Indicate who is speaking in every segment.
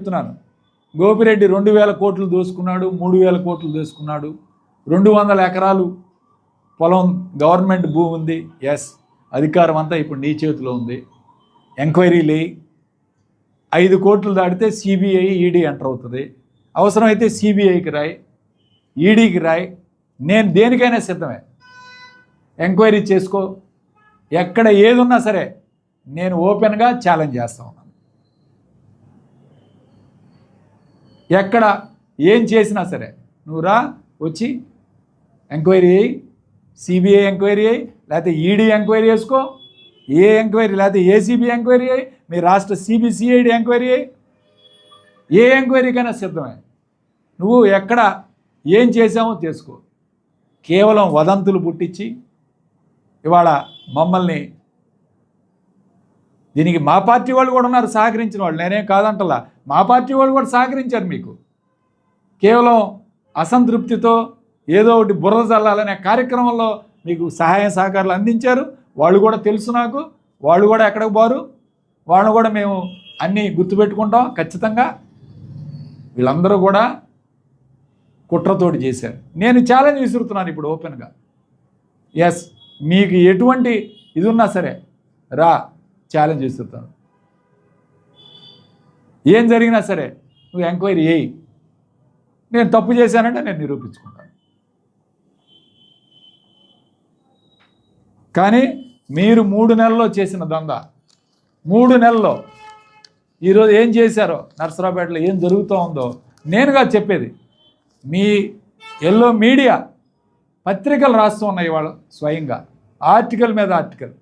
Speaker 1: చెప్తున్నాను. గోపిరెడ్డి రెండు వేల కోట్లు దోసుకున్నాడు మూడు వేల కోట్లు దోసుకున్నాడు. రెండు వందల ఎకరాలు పొలం గవర్నమెంట్ భూమి ఉంది. ఎస్ అధికారం అంతా ఇప్పుడు నీ చేతిలో ఉంది. ఎంక్వైరీ లే ఐదు కోట్లు దాటితే సిబిఐ ఈడీ ఎంటర్ అవుతుంది. అవసరమైతే సిబిఐకి రాయి ఈడీకి రాయి. నేను దేనికైనా సిద్ధమే. ఎంక్వైరీ చేసుకో. ఎక్కడ ఏది ఉన్నా సరే నేను ఓపెన్గా ఛాలెంజ్ చేస్తా ఎక్కడ ఏం చేసినా సరే. నువ్వు రా వచ్చి ఎంక్వైరీ అయ్యి సిబిఐ ఎంక్వైరీ అయ్యి లేకపోతే ఈడీ ఎంక్వైరీ చేసుకో. ఏ ఎంక్వైరీ లేకపోతే ఏసీబీ ఎంక్వైరీ అయ్యి మీ రాష్ట్ర సిబిసిఐడి ఎంక్వైరీ అయ్యి ఏ ఎంక్వైరీకైనా సిద్ధమే. నువ్వు ఎక్కడ ఏం చేసామో చేసుకో కేవలం వదంతులు పుట్టించి ఇవాళ మమ్మల్ని దీనికి మా పార్టీ వాళ్ళు కూడా ఉన్నారు సహకరించిన వాళ్ళు. నేనేం కాదంటలా. మా పార్టీ వాళ్ళు కూడా సహకరించారు మీకు. కేవలం అసంతృప్తితో ఏదో ఒకటి బుర్ర చల్లాలనే కార్యక్రమంలో మీకు సహాయ సహకారాలు అందించారు. వాళ్ళు కూడా తెలుసు నాకు. వాళ్ళు కూడా ఎక్కడికి పోరు. వాళ్ళు కూడా మేము అన్నీ గుర్తుపెట్టుకుంటాం ఖచ్చితంగా. వీళ్ళందరూ కూడా కుట్రతోటి చేశారు. నేను ఛాలెంజ్ విసురుతున్నాను ఇప్పుడు ఓపెన్గా ఎస్ మీకు ఎటువంటి ఇది ఉన్నా సరే రా. ఛాలెంజ్ ఇస్తున్నాను ఏం జరిగినా సరే నువ్వు ఎంక్వైరీ చేయి. నేను తప్పు చేశానంటే నేను నిరూపించుకుంటాను. కానీ మీరు మూడు నెలల్లో చేసిన దొంగ మూడు నెలల్లో. ఈరోజు ఏం చేశారో నర్సరాపేటలో ఏం జరుగుతూ ఉందో నేనుగా చెప్పేది. మీ ఎల్లో మీడియా పత్రికలు రాస్తూ ఉన్నాయి వాళ్ళు స్వయంగా. ఆర్టికల్ మీద ఆర్టికల్.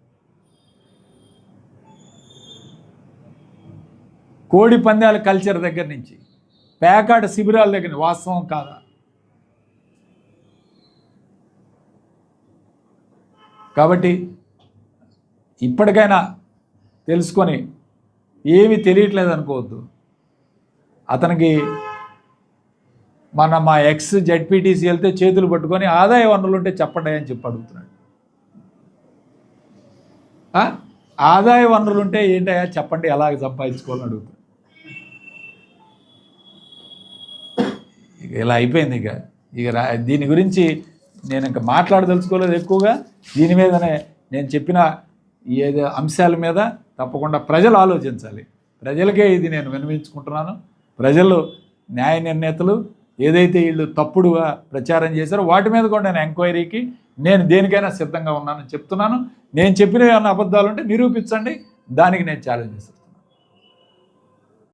Speaker 1: కోడి పందాల కల్చర్ దగ్గర నుంచి పేకాట శిబిరాల దగ్గర వాస్తవం కాదా? కాబట్టి ఇప్పటికైనా తెలుసుకొని ఏమీ తెలియట్లేదు అనుకోవద్దు. అతనికి మన మా ఎక్స్ జడ్పీటీసీ వెళ్తే చేతులు పట్టుకొని ఆదాయ వనరులు ఉంటే చెప్పండి అని చెప్పి అడుగుతున్నాడు. ఆదాయ వనరులు ఉంటే ఏంటయ్యా చెప్పండి ఎలాగ సంపాదించుకోవాలని అడుగుతున్నాడు. ఇలా అయిపోయింది ఇక. ఇక రా దీని గురించి నేను ఇంకా మాట్లాడదలుచుకోలేదు ఎక్కువగా. దీని మీదనే నేను చెప్పిన ఏదో అంశాల మీద తప్పకుండా ప్రజలు ఆలోచించాలి. ప్రజలకే ఇది నేను వినిపించుకుంటున్నాను ప్రజలు న్యాయ నిర్ణేతలు ఏదైతే వీళ్ళు తప్పుడుగా ప్రచారం చేశారో వాటి మీద కూడా నేను ఎంక్వైరీకి నేను దేనికైనా సిద్ధంగా ఉన్నానని చెప్తున్నాను. నేను చెప్పిన ఏమైనా అబద్ధాలు ఉంటే నిరూపించండి. దానికి నేను ఛాలెంజ్ చేస్తాను.